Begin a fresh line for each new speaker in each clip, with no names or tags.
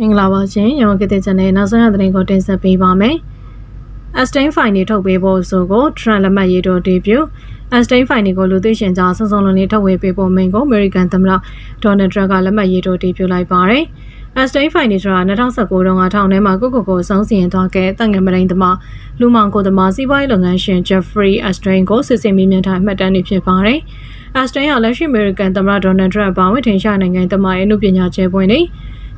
မင်္ဂလာပါရှင်ရောင်ကတဲ့ channel နောက်ဆုံးရသတင်းကိုတင်ဆက်ပေးပါမယ်။ Astain file တွေထုတ်ပေးဖို့ဆိုကို Trump လက်မှတ်ရေးထိုးတည်ပြု Astain file တွေကိုလူသိရှင်ကြားစုံစုံလုံးလေးထုတ်ဝေပေးဖို့မိန့်ကို American သမ္မတ Donald Trump ကလက်မှတ်ရေးထိုးတည်ပြုလိုက်ပါတယ်။ Astain file တွေဆိုတာ2019တုန်းကထောင်ထဲမှာကိုကိုကိုဆုံးစီရင်သွားခဲ့တဲ့ငယ်မရင်းသမားလူမောင်ကိုသမားစီးပွားရေးလုပ်ငန်းရှင် Jeffrey Astain ကိုစစ်ဆေးမိမြန်းထားမှတ်တမ်းတွေဖြစ်ပါတယ်။ Astain ကလက်ရှိ American သမ္မတ Donald Trump ပါဝင်ထင်ရှားနိုင်ငံသမားရဲ့အမှုပညာကျဲပွင့်တွေ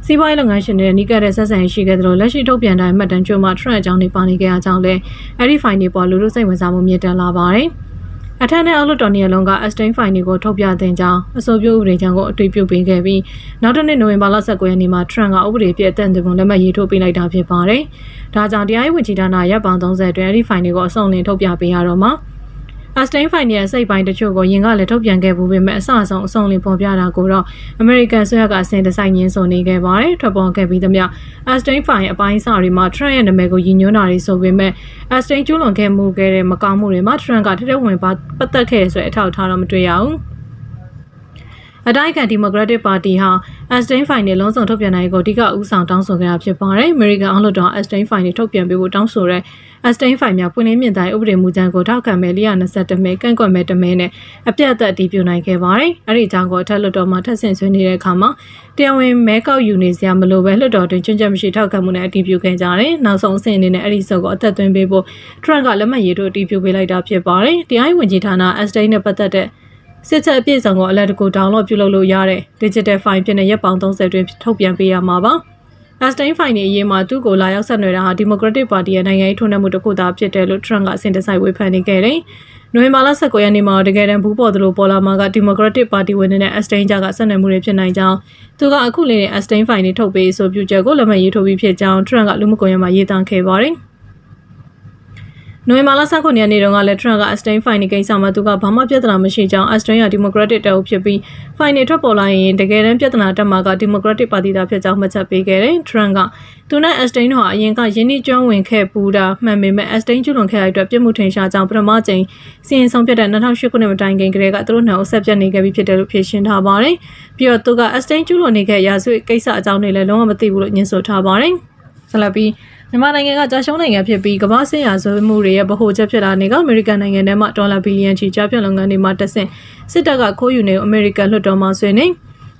စီးပွားရေးလုပ်ငန်းရှင်တွေနဲ့နှိကတဲ့ဆက်ဆံရေးရှိခဲ့သလိုလက်ရှိထုတ်ပြန်တဲ့အမှတ်တမ်းကျိုးမှာ Trump အကြောင်းတွေပါနေခဲ့အကြောင်းလည်းအဲ့ဒီ file တွေပေါ်လူလူစိတ်ဝင်စားမှုမြင့်တက်လာပါတယ်။အထက်နဲ့အောက်လွှတ်တော်နေရာလုံးက Astain file တွေကိုထုတ်ပြတဲ့ကြောင်းအဆိုပြုဥပဒေကြောင့်ကိုအတွေ့ပြုပေးခဲ့ပြီးနောက်တစ်နှစ်နိုဝင်ဘာလ19ရက်နေ့မှာ Trump ကဥပဒေပြည့်အသက်သွင်းလက်မှတ်ရေးထိုးပေးလိုက်တာဖြစ်ပါတယ်။ဒါကြောင့်တရားရေးဝန်ကြီးဌာနရပ်ပေါင်း30အတွင်းအဲ့ဒီ file တွေကိုအစုံလင်ထုတ်ပြပေးရတော့မှာ။ Astain Fine ရဲ့စိတ်ပိုင်းတချို့ကိုယင်ကလည်းထုတ်ပြန်ခဲ့မှုပေမဲ့အစအဆုံးအဆုံးလင်ပေါ်ပြတာကိုတော့ American ဆွဲကအစင်တဆိုင်ညင်းဆိုနေခဲ့ပါတယ်ထွက်ပေါ်ခဲ့ပြီးသမျှ Astain Fine အပိုင်းအစတွေမှာ Trump ရဲ့နာမည်ကိုရည်ညွှန်းတာတွေဆိုပေမဲ့ Astain ကျူးလွန်ခဲ့မှုခဲ့တဲ့မကောင်းမှုတွေမှာ Trump ကထထဝင်ပါပတ်သက်ခဲ့ဆိုတဲ့အထောက်အထားတော့မတွေ့ရဘူး အတိုက်ခံဒီမိုကရက်တစ်ပါတီဟာ Astain Fine နဲ့လုံးစုံထုတ်ပြန်နိုင်ကိုအဓိကဦးဆောင်တောင်းဆိုခဲ့တာဖြစ်ပါတယ်။ American အောက်လွှတ်တော် Astain Fine တွေထုတ်ပြန်ပေးဖို့တောင်းဆိုတဲ့ Astain Fine များပွင့်လင်းမြင်သာရေးဥပဒေမူကြမ်းကိုထောက်ခံမဲ့421မဲကန့်ကွက်မဲ1မဲနဲ့အပြတ်အသတ်တည်ပြုနိုင်ခဲ့ပါတယ်။အဲဒီအကြောင်းကိုအထက်လွှတ်တော်မှာထပ်ဆင့်ဆွေးနွေးတဲ့အခါမှာတရားဝင်မဲကောက်ယူနေစရာမလိုပဲလွှတ်တော်တွင်ချွင်းချက်မရှိထောက်ခံမှုနဲ့အတည်ပြုခဲ့ကြတယ်။နောက်ဆုံးအဆင့်အနေနဲ့အဲဒီစုပ်ကိုအသက်သွင်းပေးဖို့ Trump ကလက်မှတ်ရေးထိုးအတည်ပြုပေးလိုက်တာဖြစ်ပါတယ်။တရားရေးဝန်ကြီးဌာန Astain နဲ့ပတ်သက်တဲ့ စစ်ချက်အပြည့်စုံကိုအလက်တကူ download ပြုလုပ်လို့ရတဲ့ digital file ဖြစ်တဲ့ရက်ပေါင်း30တွင်ထုတ်ပြန်ပေးရမှာပါ။ Astain file နေအရေးမှာသူ့ကိုလာရောက်ဆက်နွယ်တာဟာ Democratic Party ရဲ့နိုင်ငံရေးထုံးနှံမှုတစ်ခုသာဖြစ်တယ်လို့ Trump ကအစဉ်တစိုက်ဝေဖန်နေခဲ့တယ်။နိုဝင်ဘာလ19ရက်နေ့မှာတကယ်တမ်းဘူးပေါ်သလိုပေါ်လာမှာက Democratic Party ဝင်နေတဲ့ Astain ကြကဆက်နွယ်မှုတွေဖြစ်နိုင်ကြောင်းသူကအခုလေးနဲ့ Astain file တွေထုတ်ပေးဆိုပြုချက်ကိုလက်မှတ်ရေးထိုးပြီးဖြစ်ကြောင်း Trump ကလူမှုကွန်ရက်မှာရေးသားခဲ့ပါတယ်။ နိုဝင်ဘာလ19ရက်နေ့တုန်းကလည်း Trump က Astain Fine ကိစ္စမှာသူကဘာမှပြဿနာမရှိကြောင်း Astain က Democratic တပ်အုပ်ဖြစ်ပြီး Fine တွေထွက်ပေါ်လာရင်တကယ်တမ်းပြဿနာတက်မှာက Democratic ပါတီသားဖြစ်ကြောင်းမှတ်ချက်ပေးခဲ့တယ်။ Trump ကသူနဲ့ Astain တို့ဟာအရင်ကယင်းနှိကျွမ်းဝင်ခဲ့ပူတာမှန်ပေမဲ့ Astain ကျူးလွန်ခဲ့တဲ့အတွက်ပြစ်မှုထင်ရှားကြောင်းပထမကြိမ်စီရင်ဆုံးဖြတ်တဲ့2008ခုနှစ်မတိုင်ခင်ကတည်းကသူတို့နှစ်ဦးဆက်ပြတ်နေခဲ့ပြီးဖြစ်တယ်လို့ဖြေရှင်းထားပါတယ်။ပြီးတော့သူက Astain ကျူးလွန်နေခဲ့ရာဇဝတ်ကိစ္စအကြောင်းတွေလည်းလုံးဝမသိဘူးလို့ညွှန်ဆိုထားပါတယ်။ဆက်လက်ပြီး မြန်မာနိုင်ငံကကြာရှုံးနိုင်ငံဖြစ်ပြီးကမ္ဘာစစ်ရာဇဝတ်မှုတွေရဲ့ဗဟိုချက်ဖြစ်လာနေကအမေရိကန်နိုင်ငံထဲမှာဒေါ်လာဘီလီယံချီကြားပြတ်လုပ်ငန်းတွေမှာတက်ဆင့်စစ်တပ်ကခိုးယူနေအမေရိကန်လွှတ်တော်မှာဆွေးနွေး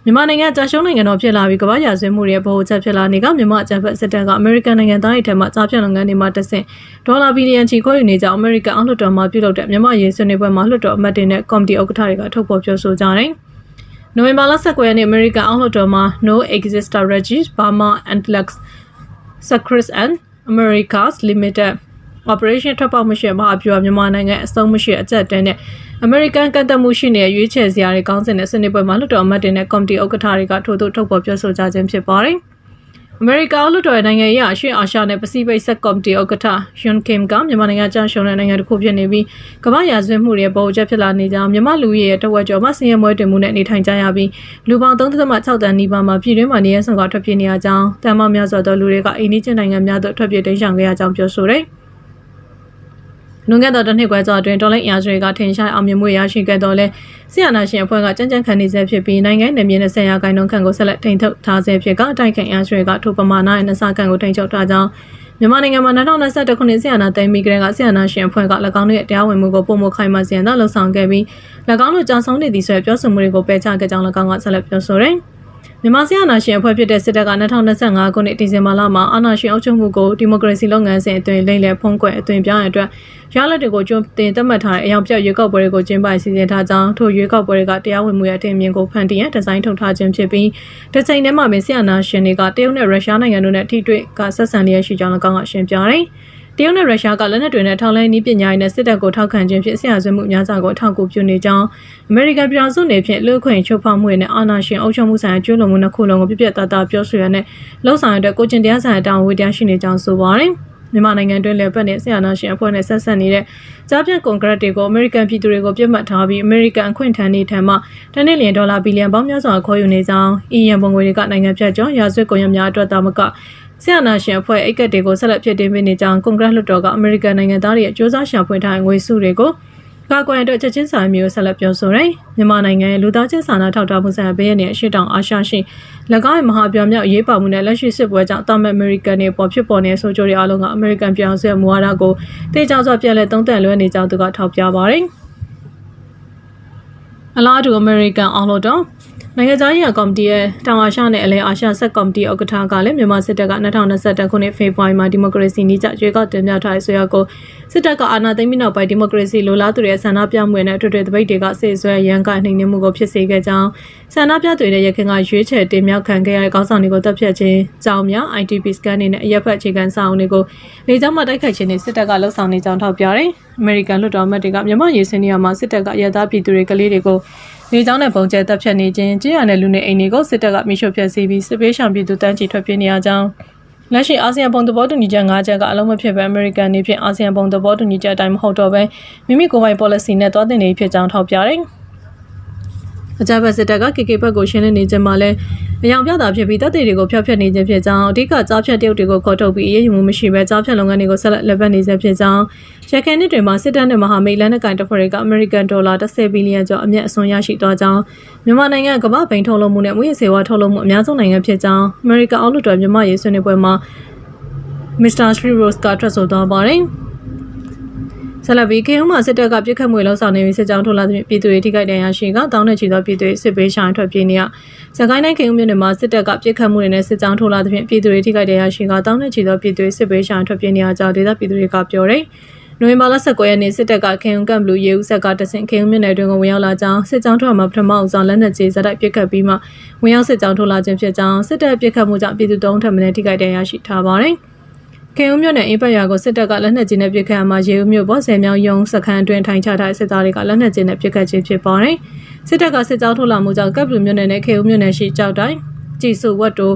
မြန်မာနိုင်ငံကြာရှုံးနိုင်ငံတော်ဖြစ်လာပြီးကမ္ဘာရာဇဝတ်မှုတွေရဲ့ဗဟိုချက်ဖြစ်လာနေကမြန်မာအကြံဖက်စစ်တပ်ကအမေရိကန်နိုင်ငံသားတွေထဲမှာကြားပြတ်လုပ်ငန်းတွေမှာတက်ဆင့်ဒေါ်လာဘီလီယံချီခိုးယူနေကြအမေရိကန်အောက်လွှတ်တော်မှာပြုလုပ်တဲ့မြန်မာရေးဆွေးနွေးပွဲမှာလွှတ်တော်အမတ်တွေနဲ့ကော်မတီဥက္ကဋ္ဌတွေကထုတ်ဖော်ပြောဆိုကြတယ်နိုဝင်ဘာလ19ရက်နေ့အမေရိကန်အောက်လွှတ်တော်မှာ No Exista Regis Burma Antlux Sacris and Americas Limited Operation ထွက်ပေါက်မရှိမဟာဗျူဟာမြန်မာနိုင်ငံအစုံမရှိအကြက်တဲနဲ့ American ကန့်သက်မှုရှိနေတဲ့ရွေးချယ်စရာတွေကောင်းစင်တဲ့စနစ်ပွဲမှာလွှတ်တော်အမတ်တွေနဲ့ကော်မတီဥက္ကဋ္ဌတွေကထို့သို့ထုတ်ဖော်ပြောဆိုကြခြင်းဖြစ်ပါတယ်။ အမေရိကန်လွှတ်တော်ရဲ့နိုင်ငံရေးအရှေ့အာရှနဲ့ပစိဖိတ်ဆက်ကော်မတီဥက္ကဋ္ဌယွန်ကင်ကမြန်မာနိုင်ငံကြာရှုံးတဲ့နိုင်ငံတစ်ခုဖြစ်နေပြီးကမ္ဘာရာဇဝတ်မှုတွေပေါ်ချက်ဖြစ်လာနေကြောင်းမြန်မာလူကြီးရဲ့တဝက်ကျော်မှဆင်းရဲမွဲတင်မှုနဲ့နေထိုင်ကြရပြီးလူပေါင်း3.6တန်းနီးပါးမှာပြည်တွင်းမှာနေရဆောင်ကထွက်ပြေးနေရကြောင်းတမ်းမများစွာသောလူတွေကအိန္ဒိယနိုင်ငံများသို့ထွက်ပြေးတိမ်းရှောင်ခဲ့ရကြောင်းပြောဆိုတယ်။ လွန်ခဲ့သောတစ်နှစ်ခွဲကျော်အတွင်းဒေါ်လာအင်အားစုတွေကထင်ရှားအောင်မြင်မှုရရှိခဲ့တော့လဲဆီယနာရှင်အဖွဲ့ကကြမ်းကြမ်းခံနေဆဲဖြစ်ပြီးနိုင်ငံနယ်မြေနဲ့ဆယ်ရာခိုင်နှုန်းခန့်ကိုဆက်လက်ထိန်းချုပ်ထားဆဲဖြစ်ကအတိုက်ခံအင်အားစုတွေကထိုပမာဏရဲ့နှစခန့်ကိုထိန်းချုပ်ထားကြောင်းမြန်မာနိုင်ငံမှာ2021ခုနှစ်ဆီယနာတိုင်းမီကရကဆီယနာရှင်အဖွဲ့က၎င်းတို့ရဲ့တရားဝင်မှုကိုပုံမခိုင်မာစီရင်သာလှုံ့ဆော်ခဲ့ပြီး၎င်းတို့ကြောင်ဆုံးနေသည့်ဆိုတဲ့ပြောဆိုမှုတွေကိုပယ်ချခဲ့ကြောင်း၎င်းကဆက်လက်ပြောဆိုတယ်။ မြန်မာစစ်အာဏာရှင်အဖွဲ့ဖြစ်တဲ့စစ်တပ်က2025ခုနှစ်ဒီဇင်ဘာလမှာအာဏာရှင်အုပ်ချုပ်မှုကိုဒီမိုကရေစီလုပ်ငန်းစဉ်အသွင်လိမ့်လည်ဖုံးကွယ်အသွင်ပြောင်းရတဲ့အတွက်ရလဒ်တွေကိုကျွန်းတင်သတ်မှတ်ထားတဲ့အယောင်ပြရွေးကောက်ပွဲတွေကိုကျင်းပစီစဉ်ထားကြောင်းထိုရွေးကောက်ပွဲတွေကတရားဝင်မှုရဲ့အထင်မြင်ကိုဖန်တီးရန်ဒီဇိုင်းထုတ်ထားခြင်းဖြစ်ပြီးတစ်ချိန်တည်းမှာပင်စစ်အာဏာရှင်တွေကတရုတ်နဲ့ရုရှားနိုင်ငံတို့နဲ့ထိတွေ့ကဆက်ဆံလျက်ရှိကြောင်း၎င်းကရှင်းပြတယ်။ တရုတ်နဲ့ရုရှားကလက်နက်တွေနဲ့ထောက်လှမ်းနည်းပညာရေးနဲ့စစ်တပ်ကိုထောက်ခံခြင်းဖြင့်ဆရာဆွေးမှုများစွာကိုထောက်ကူပြုနေကြောင်းအမေရိကန်ပြည်ထောင်စုနေဖြင့်လူ့အခွင့်ချိုးဖောက်မှုနဲ့အာဏာရှင်အုပ်ချုပ်မှုဆိုင်ရာကျူးလွန်မှုနှစ်ခုလုံးကိုပြပြတသားပြောဆိုရတဲ့လှုပ်ဆောင်ရတဲ့ကိုကျင်တရားဆိုင်ရာတာဝန်ဝတ္တရားရှိနေကြောင်းဆိုပါတယ်မြန်မာနိုင်ငံတွင်းလည်းပတ်နဲ့ဆရာနာရှင်အဖွဲ့နဲ့ဆက်ဆက်နေတဲ့ကြားပြန့်ကွန်ဂရက်တွေကိုအမေရိကန်ပြည်သူတွေကိုပြတ်မှတ်ထားပြီးအမေရိကန်အခွင့်ထမ်းနေထံမှတနစ်လျင်ဒေါ်လာဘီလီယံပေါင်းများစွာခေါ်ယူနေကြောင်းအီယံပုံငွေတွေကနိုင်ငံဖြတ်ကျော်ရာဇဝတ်ကွန်ရက်များအတွက်သာမက ဆရာနာရှင်အဖွဲ့အိတ်ကတ်တွေကိုဆက်လက်ဖြစ်တင်ပေးနေကြောင်းကွန်ဂရက်လွှတ်တော်ကအမေရိကန်နိုင်ငံသားတွေရဲ့စ조사ရှာဖွေထားတဲ့ငွေစုတွေကိုကာကွယ်အတွက်ချက်ချင်းစာမျိုးဆက်လက်ပြောဆိုရယ်မြန်မာနိုင်ငံရဲ့လူသားချင်းစာနာထောက်ထားမှုဆိုင်ရာဘေးရန်ရဲ့အရှိတောင်အာရှရှိ၎င်းရဲ့မဟာပြောင်မြောက်အရေးပါမှုနဲ့လက်ရှိစစ်ပွဲကြောင့်တာမန်အမေရိကန်တွေပေါ်ဖြစ်ပေါ်နေတဲ့ဆိုကြတွေအားလုံးကအမေရိကန်ပြောင်ဆက်မူဝါဒကိုတေချာစွာပြန်လည်သုံးသပ်လွှဲနေကြောင်းသူကထောက်ပြပါတယ်အလားတူအမေရိကန်အောင်လို့တော့ နိုင်ငံသားရေးကော်မတီရဲ့တောင်အာရှနဲ့အလဲအာရှဆက်ကော်မတီဥက္ကဋ္ဌကလည်းမြန်မာစစ်တပ်က2021ခုနှစ်ဖေဖော်ဝါရီမှာဒီမိုကရေစီနည်းကျရွေးကောက်တင်မြှောက်ထားတဲ့ဆိုရကိုစစ်တပ်ကအာဏာသိမ်းပြီးနောက်ပိုင်းဒီမိုကရေစီလိုလားသူတွေရဲ့ဆန္ဒပြမှုနဲ့အထွေထွေတပိတ်တွေကစေဆွဲရန်ကနှိမ်နင်းမှုကိုဖြစ်စေခဲ့ကြောင်းဆန္ဒပြသူတွေရဲ့ရခင်ကရွေးချယ်တင်မြှောက်ခံခဲ့ရတဲ့ကောင်းဆောင်တွေကိုတပ်ဖြတ်ခြင်းကြောင်းများ ITP scan တွေနဲ့အရက်ဖက်အခြေခံစာအုပ်တွေကိုလေကြောင်းမှတိုက်ခိုက်ခြင်းနဲ့စစ်တပ်ကလှုပ်ဆောင်နေကြောင်းထောက်ပြတယ်။အမေရိကန်လွှတ်တော်အမတ်တွေကမြန်မာရေးစင်းနေရာမှာစစ်တပ်ကရသားပြည်သူတွေကလေးတွေကို နေကြောင်းနဲ့ပုံကျဲတပ်ဖြတ်နေခြင်းကြေးရတဲ့လူနေအိမ်တွေကိုစစ်တပ်ကမိရှုဖျက်ဆီးပြီးစစ်ပေးရှောင်ပြည်သူတန်းချီထွက်ပြေးနေရကြောင်းလက်ရှိအာဆီယံပုံသဘောတူညီချက်၅ချက်ကအလုံးမဖြစ်ပဲအမေရိကန်နေဖြင့်အာဆီယံပုံသဘောတူညီချက်အတိုင်းမဟုတ်တော့ပဲမိမိကိုယ်ပိုင် policy နဲ့တွားတင်နေဖြစ်ကြောင်းထောက်ပြတယ်။ အကြမ်းဖက်စစ်တပ်က KK ဘက်ကိုရှင်းလင်းနေခြင်းမှာလည်းအယောင်ပြတာဖြစ်ပြီးတပ်တွေတွေကိုဖျောက်ဖျက်နေခြင်းဖြစ်ကြောင်းအဓိကကြားဖြတ်တရုတ်တွေကိုခေါ်ထုတ်ပြီးအရေးယူမှုမရှိဘဲကြားဖြတ်လုပ်ငန်းတွေကိုဆက်လက်လက်ပတ်နေစေဖြစ်ကြောင်းရခိုင်နှစ်တွေမှာစစ်တပ်နဲ့မဟာမိတ်လက်နက်ကိုင်တပ်ဖွဲ့တွေကအမေရိကန်ဒေါ်လာ10ဘီလီယံကျော်အမြတ်အစွန်းရရှိသွားကြောင်းမြန်မာနိုင်ငံကမ္ဘာ့ဘိန်းထုတ်လုပ်မှုနဲ့မွေးစေဝါထုတ်လုပ်မှုအများဆုံးနိုင်ငံဖြစ်ကြောင်းအမေရိကန်အောက်လွှတ်တော်မြန်မာရေးဆွေးနွေးပွဲမှာမစ္စတာစထရီရိုစ်ကထွက်ဆိုသွားပါတယ်။ ဆလဘီကေယုံမှာစစ်တပ်ကပြစ်ခတ်မှုလှုံ့ဆော်နေပြီးစစ်ကြောင်းထုတ်လာသဖြင့်ပြည်သူတွေထိခိုက်ဒဏ်ရာရှိကတောင်းနဲ့ချီသောပြည်သူတွေစစ်ပေးရှောင်ထွက်ပြေးနေရစကိုင်းတိုင်းကေယုံမြို့နယ်မှာစစ်တပ်ကပြစ်ခတ်မှုတွေနဲ့စစ်ကြောင်းထုတ်လာသဖြင့်ပြည်သူတွေထိခိုက်ဒဏ်ရာရှိကတောင်းနဲ့ချီသောပြည်သူတွေစစ်ပေးရှောင်ထွက်ပြေးနေရကြောင်းဒေသပြည်သူတွေကပြောတယ်နိုဝင်ဘာလ19ရက်နေ့စစ်တပ်ကခေယုံကမ်ဘလူးရေဦးဆက်ကတဆင့်ခေယုံမြို့နယ်တွင်ကိုဝင်ရောက်လာကြောင်းစစ်ကြောင်းထွက်မှာပထမအဆုံးလက်နက်ကြီးဇက်တိုက်ပစ်ခတ်ပြီးမှဝင်ရောက်စစ်ကြောင်းထုတ်လာခြင်းဖြစ်ကြောင်းစစ်တပ်ပစ်ခတ်မှုကြောင့်ပြည်သူတုံးထပ်မံထိခိုက်ဒဏ်ရာရှိထားပါတယ်။ ခင်ဦးမြို့နယ်အင်းပတ်ရွာကိုစစ်တပ်ကလက်နက်ကြီးနဲ့ပစ်ခတ်မှာရေဦးမြို့ပေါ်ဆယ်မြောင်းယုံစခန်းအတွင်းထိုင်ချထားတဲ့စစ်သားတွေကလက်နက်ကြီးနဲ့ပစ်ခတ်ခြင်းဖြစ်ပါတယ်။စစ်တပ်ကစစ်ကြောင်းထုတ်လာမှုကြောင့်ကပ်ဘလူမြို့နယ်နဲ့ခေဦးမြို့နယ်ရှိကြောက်တိုင်းကြည်စုဝတ်တို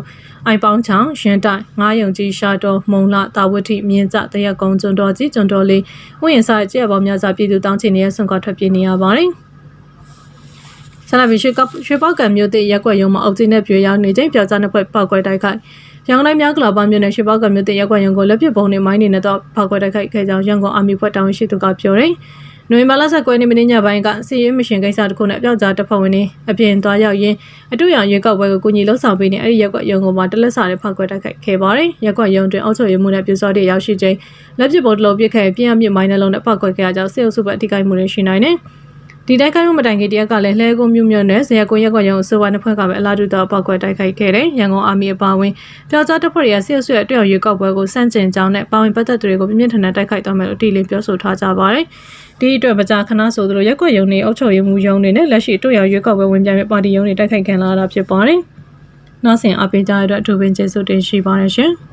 အိုင်ပေါင်းချောင်းရန်တိုင်ငားယုံကြီးရှာတော်မုံလာတာဝတိမြင်းကျတရက်ကုန်းကျွန်းတော်ကြီးကျွန်းတော်လေးဝင်းရင်ဆိုင်ကြရပေါင်းများစွာပြည်သူတောင်းချင်နေတဲ့ဆွန်ကထွက်ပြေးနေရပါတယ်။ဆလာဗီရွှေကရွှေပောက်ကံမြို့တည်ရက်ွက်ရုံမှာအုပ်ကြီးနဲ့ပြေရောက်နေချိန်ပြောက်ကြားနှစ်ဖွဲ့ပောက်ကွဲတိုက်ခိုက် ရန်ကုန်တိုင်းများကလာပမြို့နယ်ရွှေပောက်ကမြို့တင်ရက်ကွက်ရုံကိုလက်ပစ်ပုံနဲ့မိုင်းနေနဲ့တော့ဖောက်ခွဲတိုက်ခိုက်ခဲ့ကြောင်းရန်ကုန်အာမီဖွဲ့တောင်းရှိသူကပြောတယ်။နိုဝင်ဘာလ19ရက်နေ့မင်းညပိုင်းကစီရေးမရှင်ကိစ္စတစ်ခုနဲ့အပြောက်ကြားတပ်ဖွဲ့ဝင်တွေအပြင်သွားရောက်ရင်းအတူရောင်ရွေးကောက်ပွဲကိုကူညီလှုပ်ဆောင်ပေးနေအဲ့ဒီရက်ကွက်ရုံကိုမှတလက်စာနဲ့ဖောက်ခွဲတိုက်ခိုက်ခဲ့ပါတယ်။ရက်ကွက်ရုံတွင်အောက်ချုပ်ရမှုနဲ့ပြူစောတဲ့ရောက်ရှိခြင်းလက်ပစ်ပုံတစ်လုံးပစ်ခဲ့ပြင်းအမြင့်မိုင်းနှလုံးနဲ့ဖောက်ခွဲခဲ့ကြကြောင်းစေအုပ်စုဘက်အထိကိမှုတွေရှိနိုင်တယ်။ ဒီတိုက်ခိုက်မှုမတိုင်ခင်တရက်ကလည်းလှဲကုန်းမြို့မြို့နယ်ဇေယကွန်ရက်ကွက်ရုံအစိုးရနှစ်ဖွဲ့ကပဲအလားတူသောပောက်ကွက်တိုက်ခိုက်ခဲ့တဲ့ရန်ကုန်အာမီအပါဝင်ပျောက်ကြားတပ်ဖွဲ့ရဲ့ဆစ်ဆွဲအတွေ့အကြုံရွေးကောက်ပွဲကိုစန့်ကျင်ကြောင်းနဲ့ပါဝင်ပတ်သက်သူတွေကိုပြင်းပြင်းထန်ထန်တိုက်ခိုက်သွားမယ်လို့တီလင်းပြောဆိုထားကြပါတယ်။ဒီအတွက်ပကြားခဏဆိုသလိုရက်ကွက်ရုံတွေအုပ်ချုပ်ရေးမှူးရုံတွေနဲ့လက်ရှိတွေ့ရရွေးကောက်ပွဲဝင်ပြမဲ့ပါတီရုံတွေတိုက်ခိုက်ခံလာတာဖြစ်ပါတယ်။နောက်ဆင်အပိကြတဲ့အတွက်အထူးပင်ကျေးဇူးတင်ရှိပါတယ်ရှင်။